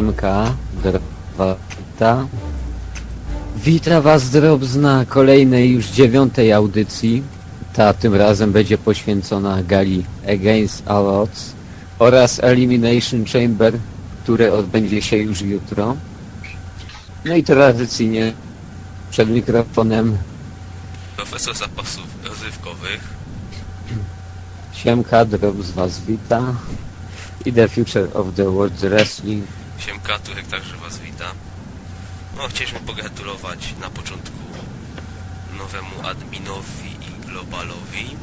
Siemka, Drobata. Wita Was Drobs na kolejnej już dziewiątej audycji. Ta tym razem będzie poświęcona gali Against All Odds oraz Elimination Chamber, które odbędzie się już jutro. No i tradycyjnie przed mikrofonem Profesor zapasów rozrywkowych. Siemka, Drobs Was wita. I The Future of the World Wrestling Siemka, Turek także Was wita. No, chcieliśmy pogratulować na początku nowemu adminowi i globalowi.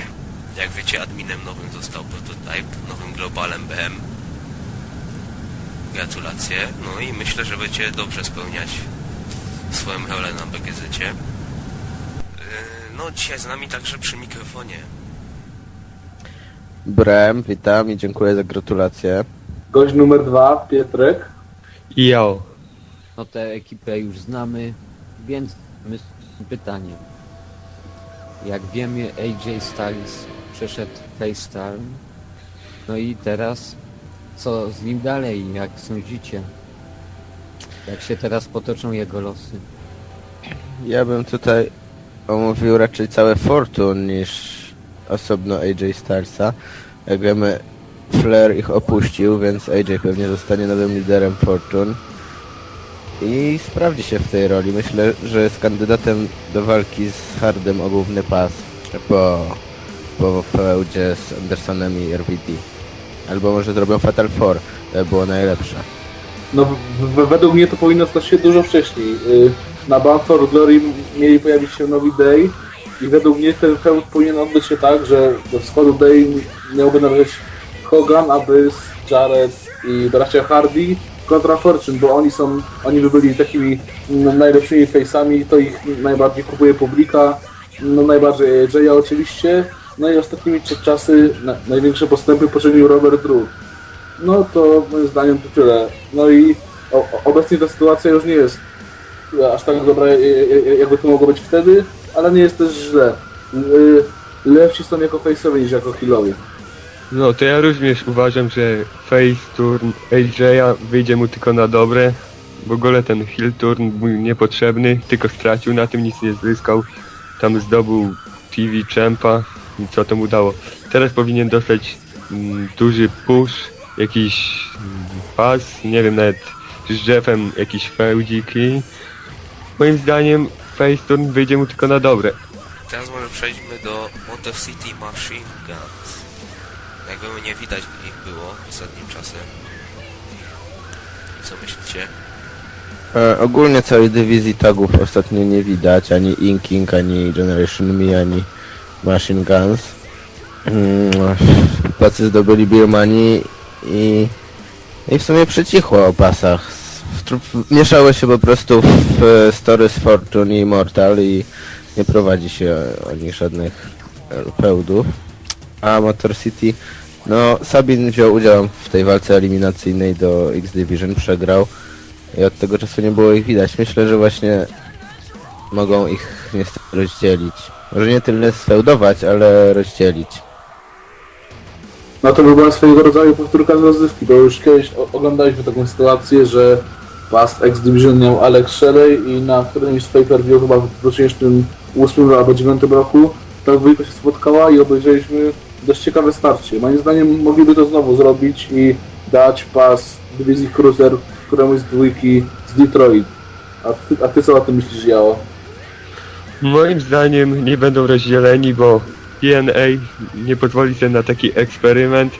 Jak wiecie, adminem nowym został Prototype, nowym globalem BM. Gratulacje. No i myślę, że będziecie dobrze spełniać swoją rolę na BGZ-cie. Yy, No, dzisiaj z nami także przy mikrofonie Brem, witam i dziękuję za gratulacje. Gość numer dwa, Pietrek. Jo. No tę ekipę już znamy, więc my pytanie. Jak wiemy, AJ Styles przeszedł FaceTime. No i teraz co z nim dalej? Jak sądzicie? Jak się teraz potoczą jego losy? Ja bym tutaj omówił raczej całe Fortune niż osobno AJ Stylesa. Jak wiemy, Flair ich opuścił, więc AJ pewnie zostanie nowym liderem Fortune. I sprawdzi się w tej roli. Myślę, że jest kandydatem do walki z Hardem o główny pas po, po feudzie z Andersonem i RVD. Albo może zrobią Fatal Four. To by było najlepsze. No, według mnie to powinno stać się dużo wcześniej. Y, Na Bound for Glory mieli pojawić się nowi Day i według mnie ten feud powinien odbyć się tak, że do składu Day miałby należeć Hogan, Abyss, Jarrett i bracia Hardy kontra Fortune, bo oni są, oni by byli takimi mm, najlepszymi face'ami, to ich najbardziej kupuje publika, no najbardziej Jaya oczywiście, no i ostatnimi czasy na, największe postępy poczynił Robert Drew. No to moim zdaniem to tyle. No i o, obecnie ta sytuacja już nie jest aż tak dobra, e- e- jakby to mogło być wtedy, ale nie jest też źle. Y, Lepsi są jako face'owie niż jako healowie. No to ja również uważam, że face turn AJ'a wyjdzie mu tylko na dobre. W ogóle ten heel turn był niepotrzebny, tylko stracił na tym, nic nie zyskał. Tam zdobył TV Champa co to mu dało. Teraz powinien dostać mm, duży push, jakiś mm, pas, nie wiem nawet z Jeffem jakiś feudzik i moim zdaniem face turn wyjdzie mu tylko na dobre. Teraz może przejdźmy do Motor City Machine Guns. Jak wiemy, nie widać ich było ostatnim czasem. Co myślicie? E, ogólnie całej dywizji tagów ostatnio nie widać, ani Inking, ani Generation Me, ani Machine Guns. Mm, Chłopacy zdobyli Birmanii i, i w sumie przycichło o pasach. Mieszały się po prostu w Stories Fortune i Immortal i nie prowadzi się o nich żadnych feudów. A Motor City, no Sabin wziął udział w tej walce eliminacyjnej do X Division, przegrał. I od tego czasu nie było ich widać. Myślę, że właśnie mogą ich niestety rozdzielić. Może nie tyle sfeudować, ale rozdzielić. No to by była swojego rodzaju powtórka z rozrywki, bo już kiedyś oglądaliśmy taką sytuację, że Past X Division miał Alex Shelley i na którymś z pay-per-view chyba w 2008 albo 2009 roku ta dwójka się spotkała i obejrzeliśmy dość ciekawe starcie. Moim zdaniem mogliby to znowu zrobić i dać pas dywizji Cruiser któremuś z dwójki z Detroit. A ty, a ty co o tym myślisz, Jao? Moim zdaniem nie będą rozdzieleni, bo PNA nie pozwoli sobie na taki eksperyment,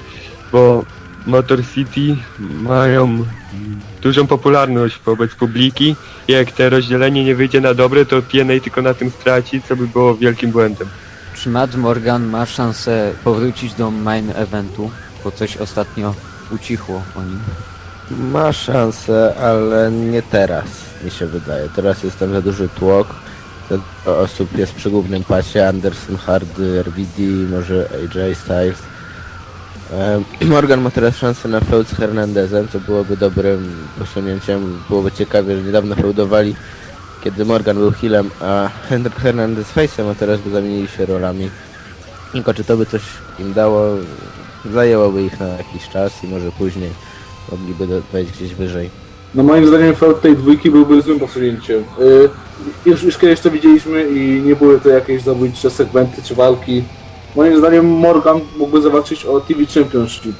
bo Motor City mają dużą popularność wobec publiki jak to rozdzielenie nie wyjdzie na dobre, to PNA tylko na tym straci, co by było wielkim błędem. Czy Matt Morgan ma szansę powrócić do main eventu? Bo coś ostatnio ucichło o nim. Ma szansę, ale nie teraz, mi się wydaje. Teraz jest tam za duży tłok. Za dużo osób jest przy głównym pasie. Anderson, Hardy, RVD, może AJ Styles. Morgan ma teraz szansę na feud z Hernandezem, co byłoby dobrym posunięciem. Byłoby ciekawie, że niedawno feudowali, kiedy Morgan był healem, a Hernandez face'em, a teraz by zamienili się rolami. Tylko czy to by coś im dało, zajęłoby ich na jakiś czas i może później mogliby wejść gdzieś wyżej. No moim zdaniem feud tej dwójki byłby złym posunięciem. Yy, już, już kiedyś to widzieliśmy i nie były to jakieś zabójcze segmenty czy walki. Moim zdaniem Morgan mógłby zawalczyć o TV Championship.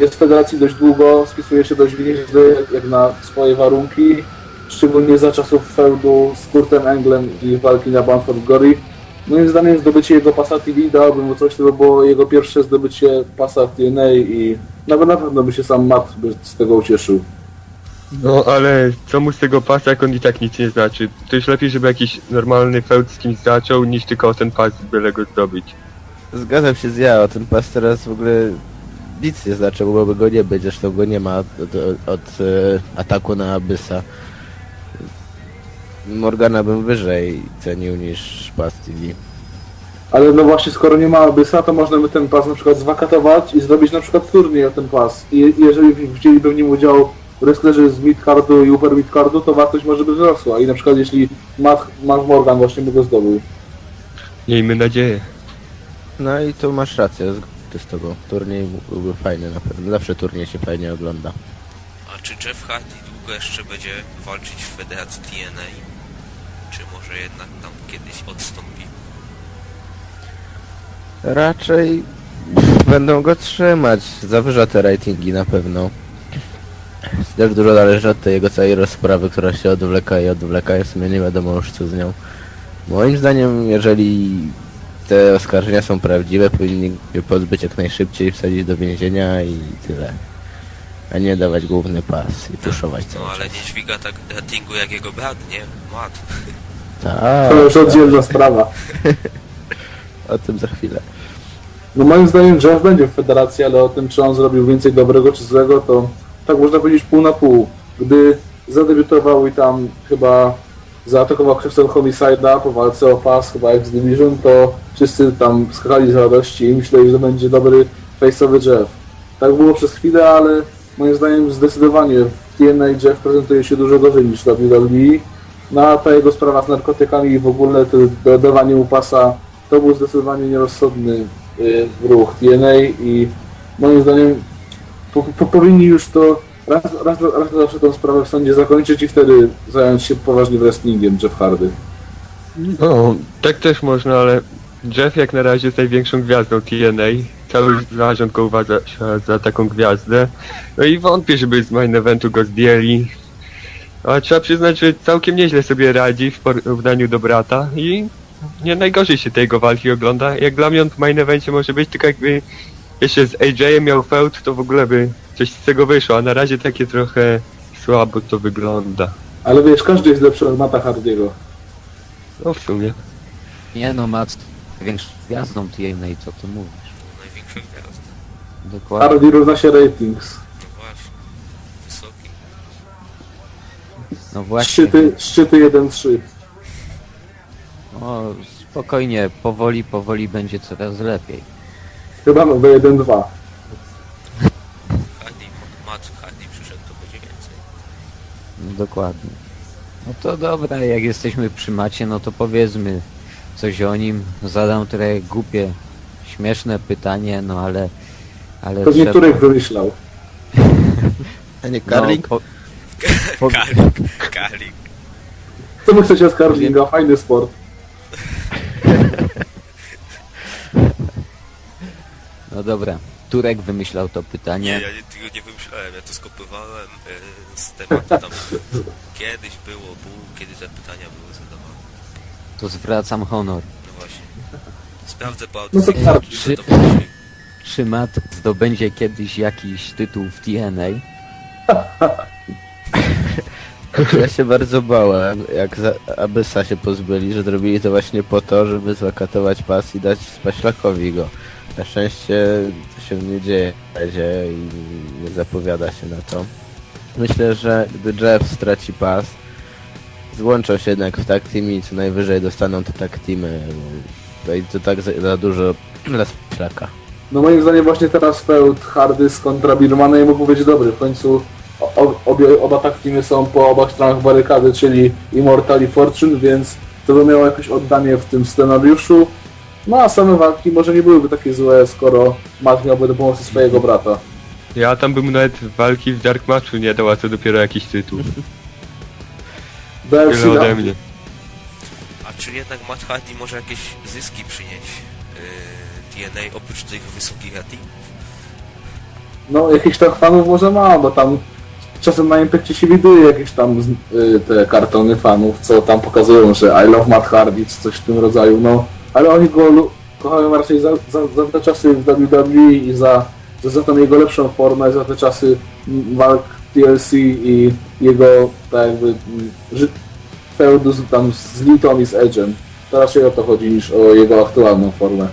Jest w federacji dość długo, spisuje się dość nieźle jak na swoje warunki. Szczególnie za czasów feudu z Kurtem Englem i walki na Banford Gory. Moim zdaniem zdobycie jego pasa TV dałoby mu coś, to by było jego pierwsze zdobycie pasa w TNA i nawet na pewno by się sam Matt by z tego ucieszył. No ale co mu z tego pasa, jak on i tak nic nie znaczy? To już lepiej, żeby jakiś normalny feud z kimś zaczął, niż tylko o ten pas byle go zdobyć. Zgadzam się z ja, o ten pas teraz w ogóle nic nie znaczy, mogłoby go nie być, zresztą go nie ma od, od, od e, ataku na Abyssa. Morgana bym wyżej cenił niż pas TV. Ale no właśnie, skoro nie ma Abyssa, to można by ten pas na przykład zwakatować i zrobić na przykład turniej o ten pas. I jeżeli wzięliby w nim udział wrestlerzy z midcardu i upper midcardu, to wartość może by wzrosła. I na przykład jeśli Matt, Matt Morgan właśnie by go zdobył. Miejmy nadzieję. No i tu masz rację, zgodzę z tobą. Turniej byłby fajny na pewno, zawsze turniej się fajnie ogląda. A czy Jeff Hardy długo jeszcze będzie walczyć w Federacji TNA? Czy może jednak tam kiedyś odstąpi? Raczej będą go trzymać, zawyża te ratingi na pewno. Też dużo zależy od tej jego całej rozprawy, która się odwleka i odwleka i w sumie nie wiadomo już co z nią. Moim zdaniem, jeżeli te oskarżenia są prawdziwe, powinni się pozbyć jak najszybciej, wsadzić do więzienia i tyle. A nie dawać główny pas i puszować cały No ale czas. nie dźwiga tak ratingu jak jego brat, nie? Matt. Tak, To już oddzielna sprawa. o tym za chwilę. No moim zdaniem Jeff będzie w federacji, ale o tym czy on zrobił więcej dobrego czy złego, to tak można powiedzieć pół na pół. Gdy zadebiutował i tam chyba zaatakował Crystal Homicide'a po walce o pas, chyba X Division, to wszyscy tam skakali z radości i myśleli, że będzie dobry face'owy Jeff. Tak było przez chwilę, ale moim zdaniem zdecydowanie TNA Jeff prezentuje się dużo gorzej niż WWE. No a ta jego sprawa z narkotykami i w ogóle to dodawanie mu pasa to był zdecydowanie nierozsądny y, ruch TNA i moim zdaniem po, po, powinni już to raz, raz, raz na zawsze tę sprawę w sądzie zakończyć i wtedy zająć się poważnie wrestlingiem Jeff Hardy. No, tak też można, ale Jeff jak na razie jest największą gwiazdą TNA. Cały zarząd go uważa za taką gwiazdę. No i wątpię, żeby z main eventu go zdjęli. A trzeba przyznać, że całkiem nieźle sobie radzi w porównaniu do brata i nie najgorzej się tej jego walki ogląda. Jak dla mnie on w main evencie może być, tylko jakby jeszcze z AJ-em miał feud, to w ogóle by coś z tego wyszło, a na razie takie trochę słabo to wygląda. Ale wiesz, każdy jest lepszy od Mata Hardiego. No w sumie. Nie no, Matt większą gwiazdą TNA, co ty mówisz? Dokładnie. Hardy równa się ratings. No właśnie. Wysoki. No właśnie. Szczyty, szczyty 1-3. O, spokojnie, powoli, powoli będzie coraz lepiej. Chyba nowe 1-2. Hardy, Matt Hardy przyszedł, to będzie więcej. No, dokładnie. No to dobra, jak jesteśmy przy macie, no to powiedzmy coś o nim. Zadam trochę głupie, śmieszne pytanie, no ale... ale Pewnie trzeba- Turek wymyślał. A nie no, Karling? po, po, Kalik, Kalik. Co wy chcecie z Karlinga? Fajny sport. no dobra, Turek wymyślał to Nie, pytanie. ja nie, tego nie wymyślałem, ja to skopywałem e, z tematu tam. Kiedyś było buł, kiedy te pytania były zadawane. To zwracam honor. No właśnie. Sprawdzę po No to audycji, tak. czy to. Czy Matt zdobędzie kiedyś jakiś tytuł w TNA? Ja się bardzo bałem, jak Abyssa się pozbyli, że zrobili to właśnie po to, żeby zakatować pas i dać Spaślakowi go. Na szczęście to się nie dzieje razie i nie zapowiada się na to. Myślę, że gdy Jeff straci pas, złączą się jednak w tag team i co najwyżej dostaną te tag teamy. I to tak za, za dużo dla Spaślaka. No moim zdaniem właśnie teraz feud Hardy z kontra Birmana mógł być dobry. W końcu obie, oba tak teamy są po obach stronach barykady, czyli Immortal i Fortune, więc to by miało jakieś oddanie w tym scenariuszu. No a same walki może nie byłyby takie złe, skoro Matt miałby do pomocy swojego brata. Ja tam bym nawet walki w Dark Matchu nie dał, a co dopiero jakiś tytuł. Tyle ode mnie. A czy jednak Matt Hardy może jakieś zyski przynieść yy, TNA oprócz tych wysokich ratingów? No, jakichś tam fanów może ma, bo tam czasem na Impactie się widuje jakieś tam y, te kartony fanów, co tam pokazują, że I love Matt Hardy, czy coś w tym rodzaju, no. Ale oni go kochają raczej za, za, za te czasy w WWE i za, za, za tą jego lepszą formę, za te czasy walk TLC i jego, tak jakby, mm, feudu tam z Litą i z Edge'em. To raczej o to chodzi niż o jego aktualną formę.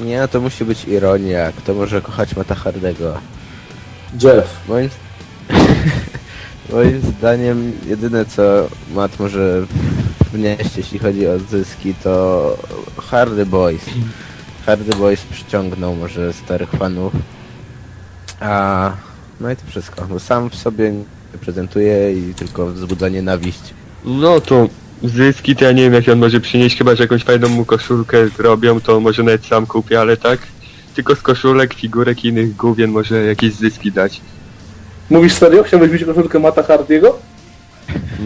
Nie, to musi być ironia. Kto może kochać Mata Hardego? Jeff. Moim, moim zdaniem jedyne co Matt może wnieść jeśli chodzi o zyski to Hardy Boys. Hardy Boys przyciągnął może starych fanów. A no i to wszystko. Bo sam w sobie nie prezentuje i tylko wzbudza nienawiść. No to zyski to ja nie wiem jakie on może przynieść, chyba że jakąś fajną mu koszulkę robią, to może nawet sam kupię, ale tak. Tylko z koszulek, figurek i innych główien może jakieś zyski dać. Mówisz serio? Chciałbyś mieć koszulkę Mata Hardiego?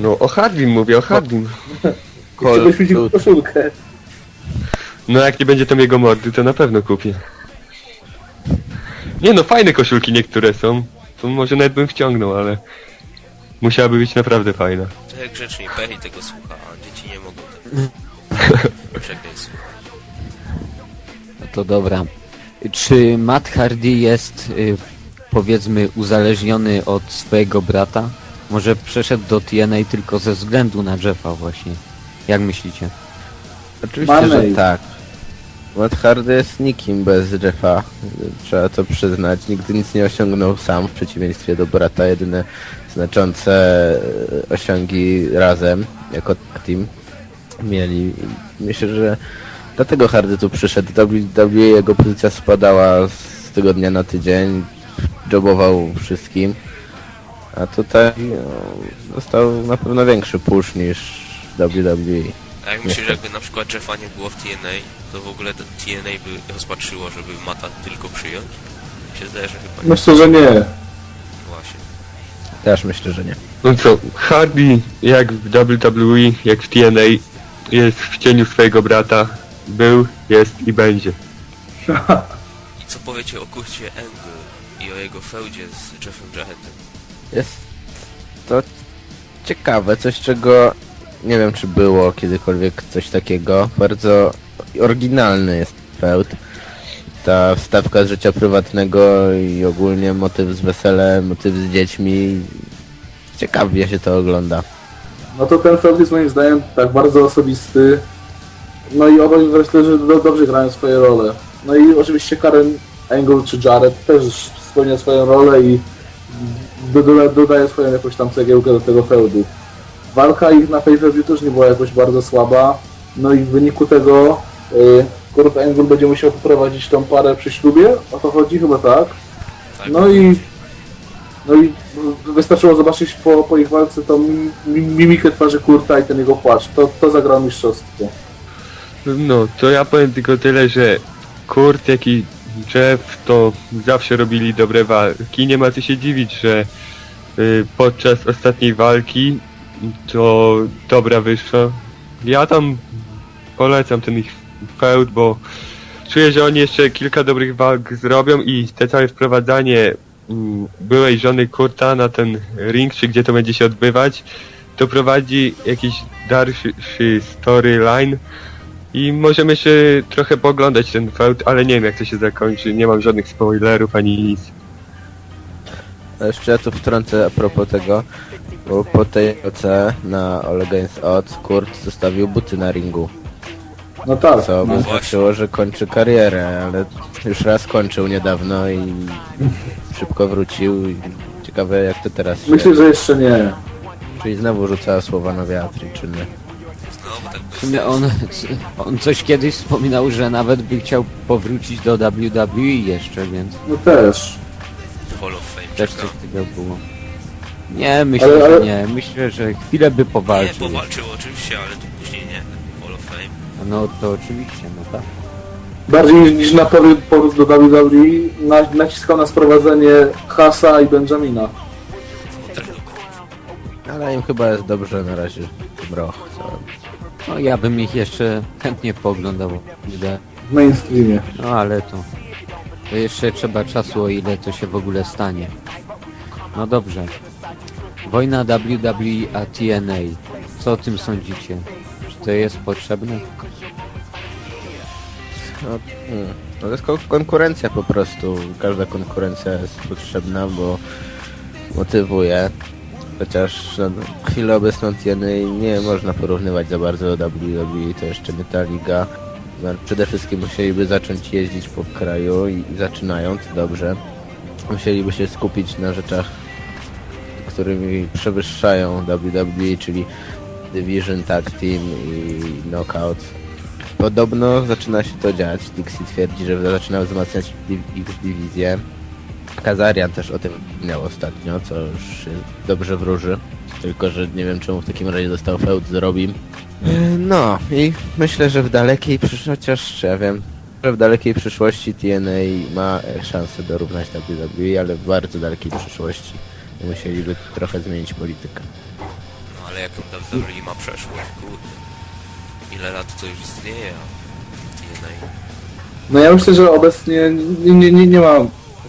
No o Hardwin mówię, o Hardwin. Chciałbyś mieć jego koszulkę. No jak nie będzie tam jego mordy, to na pewno kupię. Nie no, fajne koszulki niektóre są. To może nawet bym wciągnął, ale... Musiałaby być naprawdę fajna. Jak grzecznie, Perry tego słucha, a dzieci nie mogą tego przeklęć słuchać. No to dobra. Czy Matt Hardy jest, y, powiedzmy, uzależniony od swojego brata? Może przeszedł do TNA tylko ze względu na Jeffa właśnie. Jak myślicie? Oczywiście, Marley. że tak. Matt Hardy jest nikim bez Jeffa. Trzeba to przyznać. Nigdy nic nie osiągnął sam, w przeciwieństwie do brata. Jedyne znaczące e, osiągi razem, jako team, mieli. Myślę, że dlatego Hardy tu przyszedł. WWE jego pozycja spadała z tygodnia na tydzień. Jobował wszystkim. A tutaj no, dostał na pewno większy push niż WWE. A jak myślisz, że jakby na przykład Jeffa nie było w TNA, to w ogóle to TNA by rozpatrzyło, żeby Mata tylko przyjąć? Mi się zdaje, że chyba nie. Myślę, że nie. Właśnie. Też myślę, że nie. No co, Hardy jak w WWE, jak w TNA jest w cieniu swojego brata. Był, jest i będzie. I co powiecie o kurcie Angle i o jego feudzie z Jeffem Jarrettem? Jest to ciekawe, coś czego nie wiem czy było kiedykolwiek coś takiego. Bardzo oryginalny jest feud. Ta wstawka z życia prywatnego i ogólnie motyw z weselem, motyw z dziećmi. Ciekawie się to ogląda. No to ten feud jest moim zdaniem tak bardzo osobisty. No i obaj wrestlerzy do, dobrze grają swoje role. No i oczywiście Karen Angle czy Jarrett też spełnia swoją rolę i do, do, dodaje swoją jakąś tam cegiełkę do tego feudu. Walka ich na pay-per-view też nie była jakoś bardzo słaba. No i w wyniku tego y, Kurt Angle będzie musiał poprowadzić tą parę przy ślubie. O to chodzi chyba tak. Tak? No i no i wystarczyło zobaczyć po, po ich walce tą mi- mi- mimikę twarzy Kurta i ten jego płacz. To, to zagrał mistrzostwo. No, to ja powiem tylko tyle, że Kurt jak i Jeff to zawsze robili dobre walki. Nie ma co się dziwić, że y, podczas ostatniej walki to dobra wyszła. Ja tam polecam ten ich feud, bo czuję, że oni jeszcze kilka dobrych walk zrobią i te całe wprowadzanie mm, byłej żony Kurta na ten ring, czy gdzie to będzie się odbywać, to prowadzi jakiś dalszy storyline i możemy się trochę poglądać ten feud, ale nie wiem jak to się zakończy, nie mam żadnych spoilerów ani nic. Jeszcze ja tu wtrącę a propos tego, bo po tej OC na All Against Odds Kurt zostawił buty na ringu. No tak. Co by no. znaczyło, że kończy karierę, ale już raz kończył niedawno i szybko wrócił. I ciekawe jak to teraz się... Myślę, że jeszcze nie. Czyli znowu rzuca słowa na wiatr i czynny. Znowu tak W sumie on, on coś kiedyś wspominał, że nawet by chciał powrócić do WWE jeszcze, więc No też. Hall of Fame też czeka. coś takiego było. Nie, myślę, Ale- ale- że nie. Myślę, że chwilę by Nie, powalczył. powalczył oczywiście, ale No to oczywiście, no tak. bardziej niż, niż na powrót, powrót do WWE na, naciskał na sprowadzenie Hasa i Benjamina. Ale im chyba jest dobrze na razie w tym. Co... No ja bym ich jeszcze chętnie pooglądał. Kurde. W mainstreamie. No ale to, to jeszcze trzeba czasu, o ile to się w ogóle stanie. No dobrze. Wojna WWE a TNA. Co o tym sądzicie? To jest potrzebne? No, hmm. no to jest kon- konkurencja po prostu. Każda konkurencja jest potrzebna, bo motywuje. Chociaż no, w chwilę obecną nie można porównywać za bardzo do WWE, to jeszcze nie ta liga. No, Przede wszystkim musieliby zacząć jeździć po kraju i zaczynając dobrze. Musieliby się skupić na rzeczach, którymi przewyższają WWE, czyli Division, Tag Team i Knockout. Podobno zaczyna się to dziać. Dixie twierdzi, że zaczyna wzmacniać di- ich dywizję. Kazarian też o tym miał ostatnio, co już się dobrze wróży. Tylko, że nie wiem czemu w takim razie dostał feud z Robim. No i myślę, że w dalekiej przyszłości, chociaż ja wiem, że w dalekiej przyszłości TNA ma szansę dorównać WWE, ale w bardzo dalekiej przyszłości musieliby trochę zmienić politykę. Ale jaką WWE ma przeszłość, kurde. Ile lat to już istnieje, TNA. No ja myślę, że obecnie nie, nie, nie, nie ma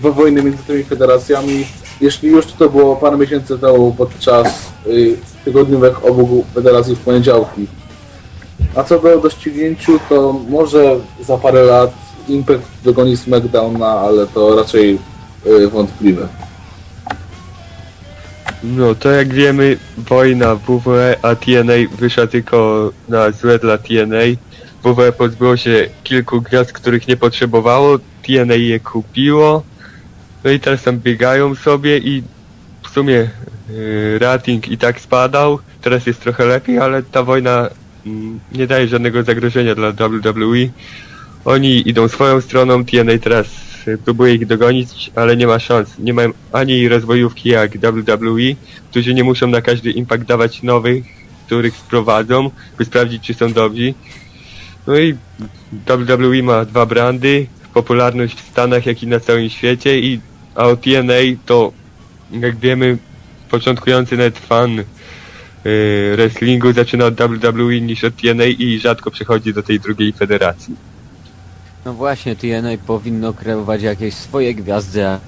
wo- wojny między tymi federacjami. Jeśli już to było parę miesięcy temu podczas y, tygodniówek obu federacji w poniedziałki. A co do doścignięciu, to może za parę lat Impact dogoni SmackDowna, ale to raczej y, wątpliwe. No to jak wiemy, wojna WWE a TNA wyszła tylko na złe dla TNA. WWE pozbyło się kilku gwiazd, których nie potrzebowało, TNA je kupiło. No i teraz tam biegają sobie i w sumie yy, rating i tak spadał. Teraz jest trochę lepiej, ale ta wojna mm, nie daje żadnego zagrożenia dla WWE. Oni idą swoją stroną, TNA teraz próbuje ich dogonić, ale nie ma szans. Nie mają ani rozwojówki jak WWE, którzy nie muszą na każdy impact dawać nowych, których sprowadzą, by sprawdzić czy są dobrzy. No i WWE ma dwa brandy, popularność w Stanach jak i na całym świecie i a o TNA to jak wiemy początkujący net fan yy, wrestlingu zaczyna od WWE niż od TNA i rzadko przechodzi do tej drugiej federacji. No właśnie, TNA powinno kreować jakieś swoje gwiazdy, a y,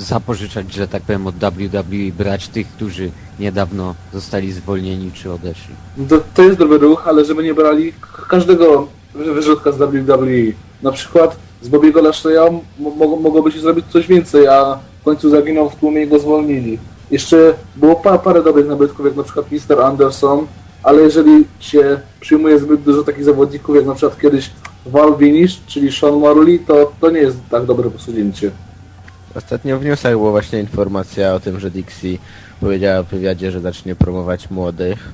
zapożyczać, że tak powiem, od WWE, brać tych, którzy niedawno zostali zwolnieni czy odeszli. To, to jest dobry ruch, ale żeby nie brali każdego wy- wyrzutka z WWE. Na przykład z Bobiego Lashley'a mo- mogło- mogłoby się zrobić coś więcej, a w końcu zaginął w tłumie i go zwolnili. Jeszcze było pa, parę dobrych nabytków, jak na przykład Mr. Anderson, ale jeżeli się przyjmuje zbyt dużo takich zawodników, jak na przykład kiedyś Val Vinish, czyli Sean Morley, to, to nie jest tak dobre posunięcie. Ostatnio w newsach była właśnie informacja o tym, że Dixie powiedziała w wywiadzie, że zacznie promować młodych.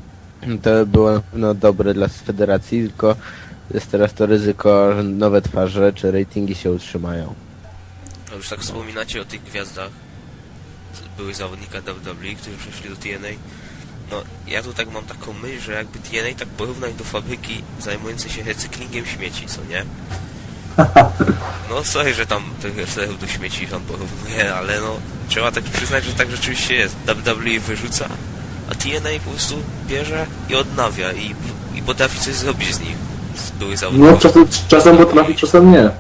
To było na pewno dobre dla federacji, tylko jest teraz to ryzyko, że nowe twarze czy ratingi się utrzymają. A już tak wspominacie o tych gwiazdach byłych zawodnika WWE, którzy przeszli do TNA. No, ja tu tak mam taką myśl, że jakby TNA tak porównać do fabryki zajmującej się recyklingiem śmieci, co nie? No sorry, że tam tych wrestlerów do śmieci tam porównuje, ale no trzeba tak przyznać, że tak rzeczywiście jest. WWE wyrzuca, a TNA po prostu bierze i odnawia i, i potrafi coś zrobić z nich, z byłych No zawodników. czasem, czasem potrafi, czasem nie.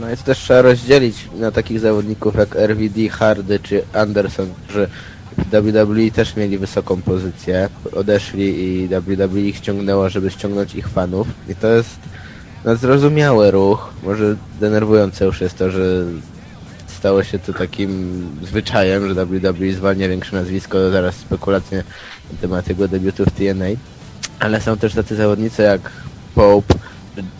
No i to też trzeba rozdzielić na takich zawodników jak RVD, Hardy czy Anderson, którzy w WWE też mieli wysoką pozycję, odeszli i WWE ich ściągnęło, żeby ściągnąć ich fanów. I to jest no, zrozumiały ruch. Może denerwujące już jest to, że stało się to takim zwyczajem, że WWE zwalnia większe nazwisko, zaraz spekulacje na temat jego debiutu w TNA. Ale są też tacy zawodnicy jak Pope,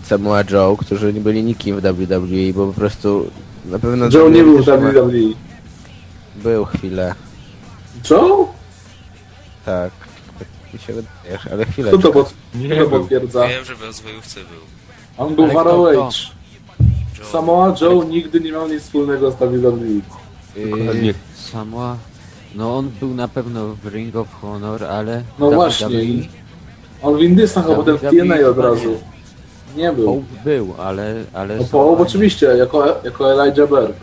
Samoa Joe, którzy nie byli nikim w WWE, bo po prostu na pewno... Joe nie był w WWE. Był chwilę, Joe? tak. Tak mi się wydaje, ale chwilę. Kto to, pot- Nie kto to był. potwierdza? Wiem, że w rozwojówce był. On był Ale w kto to? ROH. Joe. Samoa Joe nigdy nie miał nic wspólnego z WWE. Dokładnie. Yy, Samoa, no on był na pewno w Ring of Honor, ale No WWE właśnie. On w Indysach, a potem w TNA od razu. Nie był. Pope był, ale... ale No połowę oczywiście, jako, jako Elijah Berg.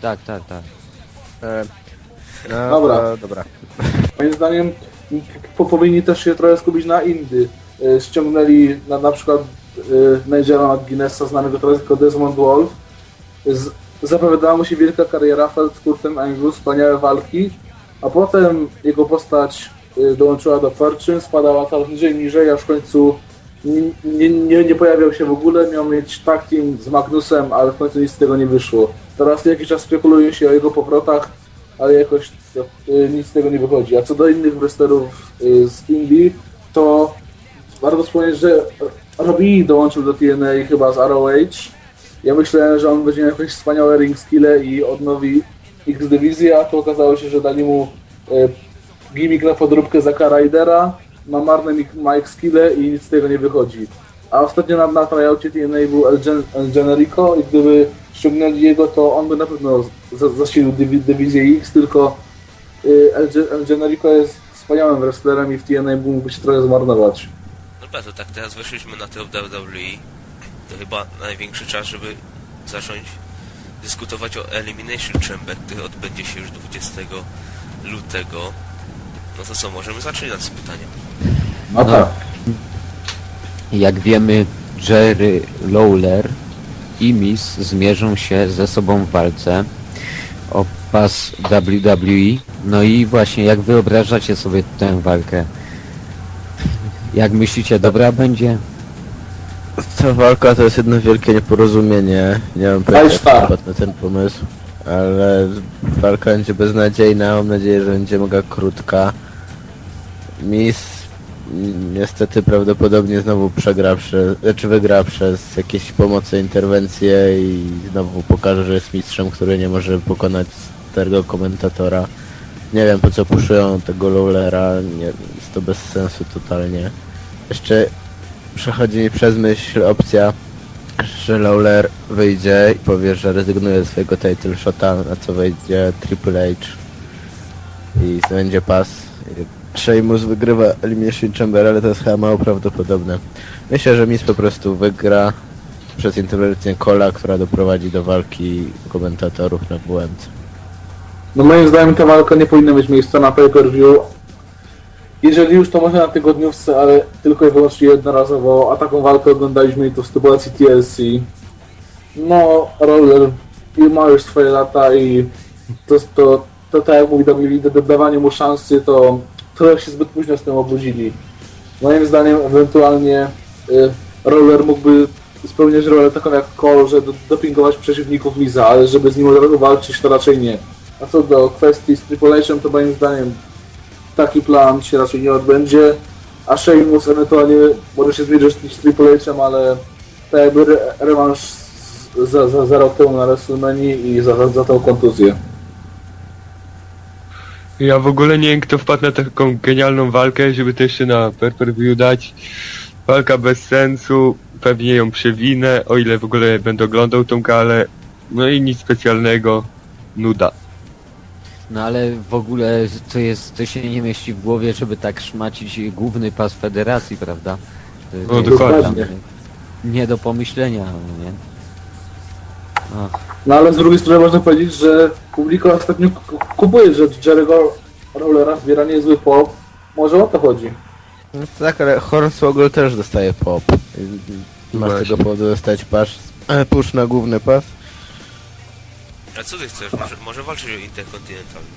Tak, tak, tak. E, no, Dobra. to- dobra. Moim zdaniem po, powinni też się trochę skupić na Indy. Y, Ściągnęli na, na przykład y, Nigela McGuinnessa, znanego teraz jako Desmond Wolf. Z, zapowiadała mu się wielka kariera Feld z Kurtem Angle, wspaniałe walki, a potem jego postać y, dołączyła do Fortune, spadała coraz niżej, niżej, aż w końcu nie, nie, nie, nie pojawiał się w ogóle, miał mieć tag team z Magnusem, ale w końcu nic z tego nie wyszło. Teraz jakiś czas spekuluje się o jego powrotach, ale jakoś y, nic z tego nie wychodzi. A co do innych wrestlerów y, z Indie, to warto wspomnieć, że Robbie dołączył do TNA chyba z ROH. Ja myślałem, że on będzie miał jakieś wspaniałe ring skille i odnowi X dywizję, a to okazało się, że dali mu y, gimmick na podróbkę Zaka Rydera, ma marne mik- Mike skille i nic z tego nie wychodzi. A ostatnio na, na tryoutie TNA był El, Gen, El Generico i gdyby ściągnęli jego, to on by na pewno za- zasilił dywi, dywizję X, tylko y, El, Gen- El Generico jest wspaniałym wrestlerem i w TNA mógłby się trochę zmarnować. Dobra, to tak teraz weszliśmy na to WWE. To chyba największy czas, żeby zacząć dyskutować o Elimination Chamber, który odbędzie się już 20 lutego. No to co, możemy zacząć nas z pytania. No, No. tak. Jak wiemy, Jerry Lawler i Miss zmierzą się ze sobą w walce o pas WWE. No i właśnie, jak wyobrażacie sobie tę walkę? Jak myślicie, dobra będzie? Ta walka to jest jedno wielkie nieporozumienie. Nie mam pojęcia na ten pomysł. Ale walka będzie beznadziejna, mam nadzieję, że będzie mega krótka. Miss niestety prawdopodobnie znowu przegra przez, znaczy wygra przez jakieś pomocy, interwencje i znowu pokaże, że jest mistrzem, który nie może pokonać starego komentatora. Nie wiem po co puszują tego Lowlera, nie, jest to bez sensu totalnie. Jeszcze przechodzi mi przez myśl opcja, że Lawler wyjdzie i powie, że rezygnuje ze swojego title shota, na co wejdzie Triple H i będzie pas. Sheamus wygrywa Elimination Chamber, ale to jest chyba mało prawdopodobne. Myślę, że Miz po prostu wygra przez interwencję Cola, która doprowadzi do walki komentatorów na WMC. No moim zdaniem ta walka nie powinna mieć miejsca na pay-per-view. Jeżeli już to może na tygodniówce, ale tylko i wyłącznie jednorazowo, a taką walkę oglądaliśmy i to w sytuacji TLC. No, Roller ma już swoje lata i to, to, to tak jak mówi Dawid, do- dawanie mu szansy, to trochę się zbyt późno z tym obudzili. Moim zdaniem ewentualnie y, Roller mógłby spełniać rolę taką jak Cole, że do, dopingować przeciwników Miza, ale żeby z nim od razu walczyć to raczej nie. A co do kwestii z H'em, to moim zdaniem taki plan się raczej nie odbędzie, a Sheamus ewentualnie może się zmierzyć z Triple H'em, ale tak jakby re, rewanż za, za, za rok temu na WrestleMania i za, za, za tą kontuzję. Ja w ogóle nie wiem kto wpadł na taką genialną walkę, żeby to jeszcze na per per view dać. Walka bez sensu, pewnie ją przewinę, o ile w ogóle będę oglądał tą galę. No i nic specjalnego, nuda. No ale w ogóle to jest, to się nie mieści w głowie, żeby tak szmacić główny pas federacji, prawda? To, No, to dokładnie. Nie do pomyślenia, nie? No, No ale z drugiej strony można powiedzieć, że publika ostatnio ku- kupuje, że Jerry'ego Rollera zbiera niezły pop. Może o to chodzi. No tak, ale Hornswoggle też dostaje pop. I Ma z Właśnie. tego powodu dostać pas, e, push na główny pas. A co ty chcesz? Może, może walczyć o Interkontynentalny?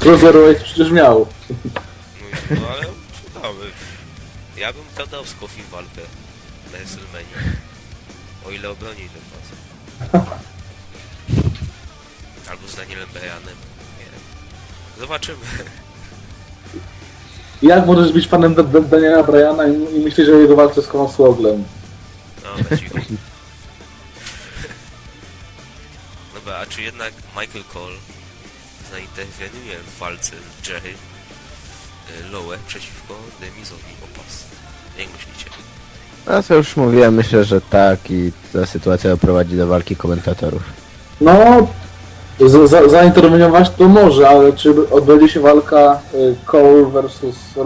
Cruiserweight przecież miał. No, no ale przydamy. Ja bym tam dał z Kofi walkę na WrestleMania. O ile obroni ten pas. Albo z Danielem Bryanem. Nie wiem. Zobaczymy. Jak możesz być fanem Da- Da- Daniela Bryana i, i myśleć o jego walce z Hornswogglem? No, na cicho. Dobra, a czy jednak Michael Cole zainterweniuje w walce Jerry y, Lowe przeciwko Demizowi o pas? Jak myślicie? No co już mówiłem, myślę, że tak i ta sytuacja doprowadzi do walki komentatorów. No, za, za, zainterweniować to może, ale czy odbędzie się walka y, Cole versus Rollins